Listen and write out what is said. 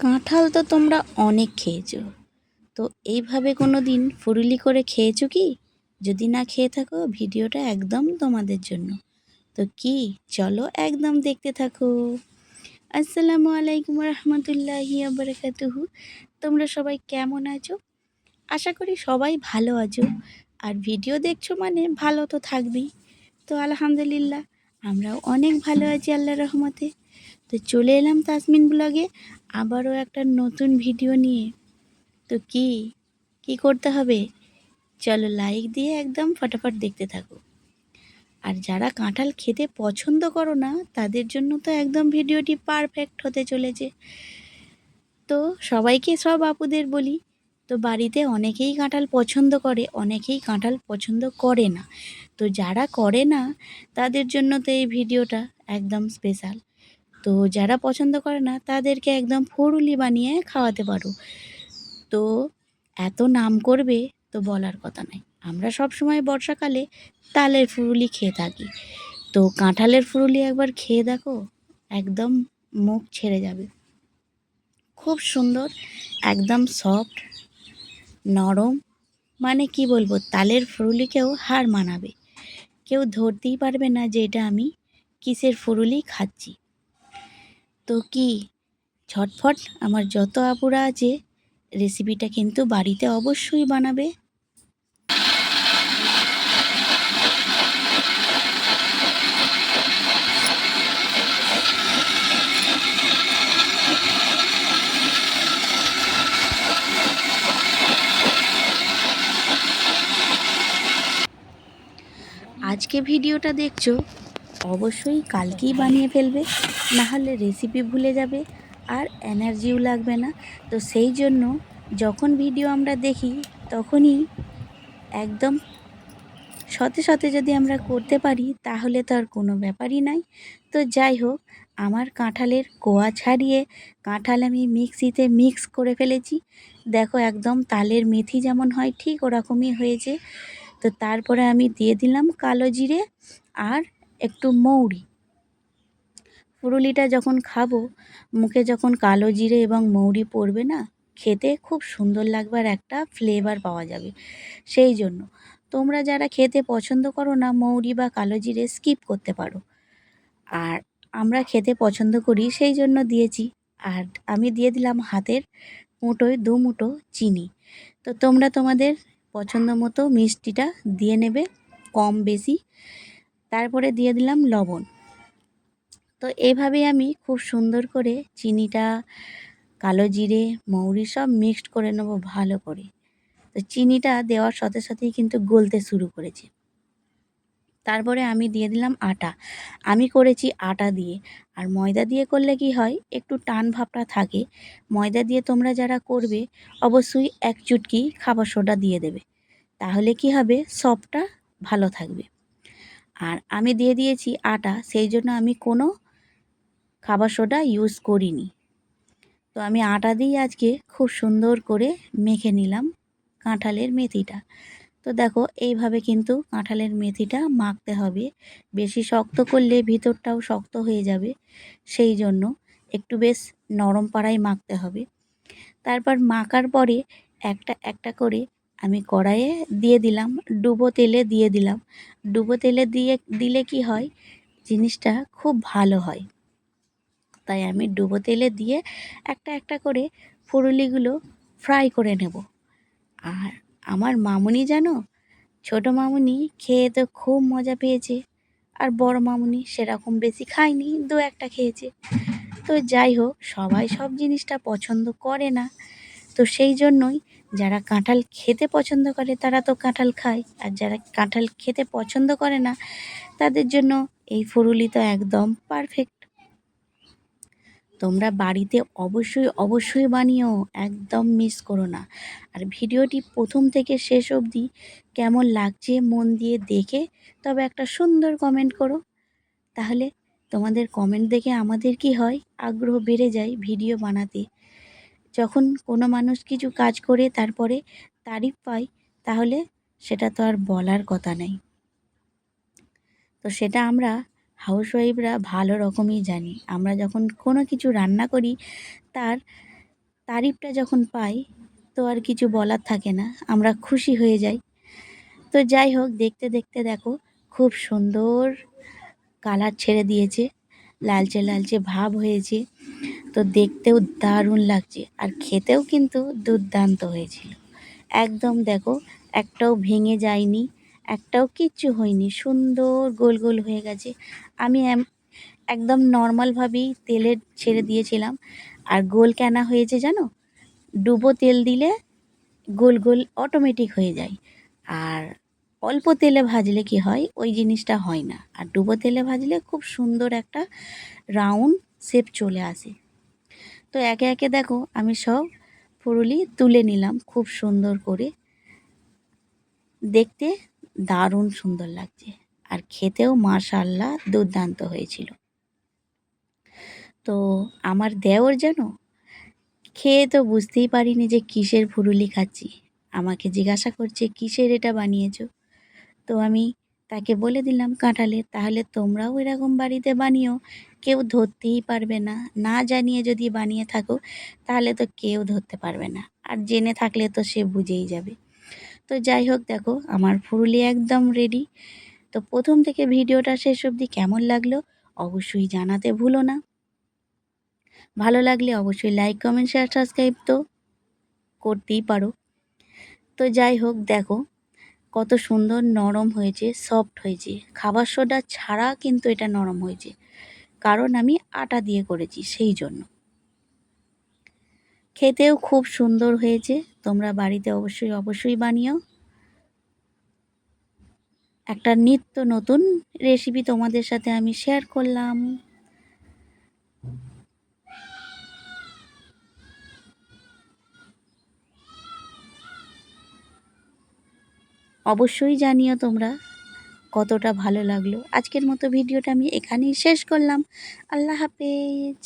কাঁঠাল তো তোমরা অনেক খেয়েছো। তো এইভাবে কোনো দিন ফুরুলি করে খেয়েছো কি? যদি না খেয়ে থাকো, ভিডিওটা একদম তোমাদের জন্য। তো কি? চলো একদম দেখতে থাকো। আসসালামু আলাইকুম রহমতুল্লাহি আবরাকাতুহু তোমরা সবাই কেমন আছো? আশা করি সবাই ভালো আছো। আর ভিডিও দেখছ মানে ভালো তো থাকবেই। তো আলহামদুলিল্লাহ, আমরাও অনেক ভালো আছি আল্লাহ রহমতে। তো চলে এলাম তাসমিন ব্লগে। আবারও একটা নতুন ভিডিও নিয়ে। তো কি? কি করতে হবে? চলো লাইক দিয়ে একদম ফটাফট দেখতে থাকো। আর যারা কাঁঠাল খেতে পছন্দ করো না, তাদের জন্য তো একদম ভিডিওটি পারফেক্ট হতে চলেছে। তো সবাইকে সব আপুদের বলি, তো বাড়িতে অনেকেই কাঁঠাল পছন্দ করে, অনেকেই কাঁঠাল পছন্দ করে না। তো যারা করে না, তাদের জন্য তো এই ভিডিওটা একদম স্পেশাল তো যারা পছন্দ করে না, তাদেরকে একদম ফুরুলি বানিয়ে খাওয়াতে পারো। তো এত নাম করবে তো বলার কথা নাই আমরা সব সময় বর্ষাকালে তালের ফুরুলি খেয়ে থাকি। তো কাঁঠালের ফুরুলি একবার খেয়ে দেখো, একদম মুখ ছেড়ে যাবে। খুব সুন্দর, একদম সফট নরম মানে কি বলব, তালের ফুরুলিকেও হার মানাবে। কেউ ধরতেই পারবে না যে এটা আমি কিসের ফুরুলি খাচ্ছি। তো কি? ঝটফট আমার যত আপুরা আছে রেসিপিটা কিন্তু বাড়িতে অবশ্যই বানাবে। আজকে ভিডিওটা দেখছ অবশ্যই কালকেই বানিয়ে ফেলবে না হলে রেসিপি ভুলে যাবে আর এনার্জিও লাগবে না। তো সেই জন্য যখন ভিডিও আমরা দেখি, তখনই একদম সতে সতে যদি আমরা করতে পারি, তাহলে তো আর কোনো ব্যাপারই নাই। তো যাই হোক, আমার কাঁঠালের কোয়া ছাড়িয়ে কাঁঠাল আমি মিক্সিতে মিক্স করে ফেলেছি। দেখো একদম তালের মেথি যেমন হয়, ঠিক ওরকমই হয়েছে। তো তারপরে আমি দিয়ে দিলাম কালো জিরে আর একটু মৌরি। ফুরুলিটা যখন খাব, মুখে যখন কালো জিরে এবং মৌরি পড়বে না, খেতে খুব সুন্দর লাগবে আর একটা ফ্লেভার পাওয়া যাবে। সেই জন্য তোমরা যারা খেতে পছন্দ করো না, মৌরি বা কালো জিরে স্কিপ করতে পারো। আর আমরা খেতে পছন্দ করি, সেই জন্য দিয়েছি। আর আমি দিয়ে দিলাম হাতের মুঠোয় দু মুঠো চিনি। তো তোমরা তোমাদের পছন্দ মতো মিষ্টিটা দিয়ে নেবে, কম বেশি। তারপরে দিয়ে দিলাম লবণ। তো এইভাবে আমি খুব সুন্দর করে চিনিটা, কালো জিরে, মৌরি সব মিক্সড করে নেব ভালো করে। তো চিনিটা দেওয়ার সাথে সাথেই কিন্তু গলতে শুরু করেছে। তারপরে আমি দিয়ে দিলাম আটা। আমি করেছি আটা দিয়ে। আর ময়দা দিয়ে করলে কি হয়? একটু টান ভাবটা থাকে। ময়দা দিয়ে তোমরা যারা করবে, অবশ্যই এক চুটকি খাবার সোডা দিয়ে দেবে। তাহলে কি হবে? সবটা ভালো থাকবে। আর আমি দিয়ে দিয়েছি আটা, সেই জন্য আমি কোনো খাবার সোডা ইউজ করিনি। তো আমি আটা দিয়ে আজকে খুব সুন্দর করে মেখে নিলাম কাঁঠালের মেথিটা। তো দেখো, এইভাবে কিন্তু কাঁঠালের মেথিটা মাখতে হবে। বেশি শক্ত করলে ভিতরটাও শক্ত হয়ে যাবে, সেই জন্য একটু বেশ নরম পাড়ায় মাখতে হবে। তারপর মাখার পরে একটা একটা করে আমি কড়াইয়ে দিয়ে দিলাম, ডুবো তেলে দিয়ে দিলাম। ডুবো তেলে দিয়ে, দিলে কি হয়? জিনিসটা খুব ভালো হয়। তাই আমি ডুবো তেলে দিয়ে একটা একটা করে ফুরুলিগুলো ফ্রাই করে নেব। আর আমার মামুনি জানো? ছোটো মামুনি খেয়ে তো খুব মজা পেয়েছে। আর বড় মামুনি সেরকম বেশি খায়নি, দু একটা খেয়েছে। তো যাই হোক, সবাই সব জিনিসটা পছন্দ করে না। তো সেই জন্যই যারা কাঁঠাল খেতে পছন্দ করে, তারা তো কাঁঠাল খায়। আর যারা কাঁঠাল খেতে পছন্দ করে না, তাদের জন্য এই ফুরুলি তো একদম পারফেক্ট তোমরা বাড়িতে অবশ্যই অবশ্যই বানিও, একদম মিস করো না। আর ভিডিওটি প্রথম থেকে শেষ অবধি কেমন লাগছে মন দিয়ে দেখে, তবে একটা সুন্দর কমেন্ট করো। তাহলে তোমাদের কমেন্ট দেখে আমাদের কি হয়? আগ্রহ বেড়ে যায় ভিডিও বানাতে। যখন কোনো মানুষ কিছু কাজ করে তারপরে তারিফ পায়, তাহলে সেটা তো আর বলার কথা নেই। তো সেটা আমরা হাউসওয়াইফরা ভালো রকমই জানি। আমরা যখন কোনো কিছু রান্না করি, তার তারিফটা যখন পাই, তো আর কিছু বলার থাকে না। আমরা খুশি হয়ে যাই। তো যাই হোক, দেখতে দেখতে দেখো, খুব সুন্দর কালার ছেড়ে দিয়েছে। লালচে লালচে ভাব হয়েছে। তো দেখতেও দারুণ লাগছে আর খেতেও কিন্তু দুর্দান্ত হয়েছিল। একদম দেখো, একটাও ভেঙে যায়নি, একটাও কিচ্ছু হয়নি, সুন্দর গোল গোল হয়ে গেছে। আমি একদম নর্মালভাবেই তেলে ছেড়ে দিয়েছিলাম। আর গোল কেনা হয়েছে জানো? ডুবো তেল দিলে গোল গোল অটোমেটিক হয়ে যায়। আর অল্প তেলে ভাজলে কি হয়? ওই জিনিসটা হয় না। আর ডুবো তেলে ভাজলে খুব সুন্দর একটা রাউন্ড শেপ চলে আসে। তো একে একে দেখো আমি সব ফুরুলি তুলে নিলাম খুব সুন্দর করে। দেখতে দারুণ সুন্দর লাগছে। আর খেতেও মাশাল্লাহ দুর্দান্ত হয়েছিল। তো আমার দেওর যেন খেয়ে তো বুঝতেই পারিনি যে কিসের ফুরুলি খাচ্ছি। আমাকে জিজ্ঞাসা করছে, কিসের এটা বানিয়েছো? তো আমি তাকে বলে দিলাম কাঁঠালে তাহলে তোমরাও এরকম বাড়িতে বানিও। কেউ ধরতেই পারবে না। না জানিয়ে যদি বানিয়ে থাকো, তাহলে তো কেউ ধরতে পারবে না। আর জেনে থাকলে তো সে বুঝেই যাবে। তো যাই হোক, দেখো, আমার ফুরুলি একদম রেডি তো প্রথম থেকে ভিডিওটা শেষ অবধি কেমন লাগল, অবশ্যই জানাতে ভুলো না। ভালো লাগলে অবশ্যই লাইক কমেন্ট শেয়ার সাবস্ক্রাইব তো করতেই পারো। তো যাই হোক, দেখো, কত সুন্দর নরম হয়েছে সফট হয়েছে। খাবার সোডা ছাড়া কিন্তু এটা নরম হয়েছে। কারণ আমি আটা দিয়ে করেছি সেই জন্য। খেতেও খুব সুন্দর হয়েছে। তোমরা বাড়িতে অবশ্যই অবশ্যই বানিও। একটা নিত্য নতুন রেসিপি তোমাদের সাথে আমি শেয়ার করলাম। অবশ্যই জানিও তোমরা। কতটা ভালো লাগল। আজকের মতো ভিডিওটা আমি এখানেই শেষ করলাম। আল্লাহ হাফেজ।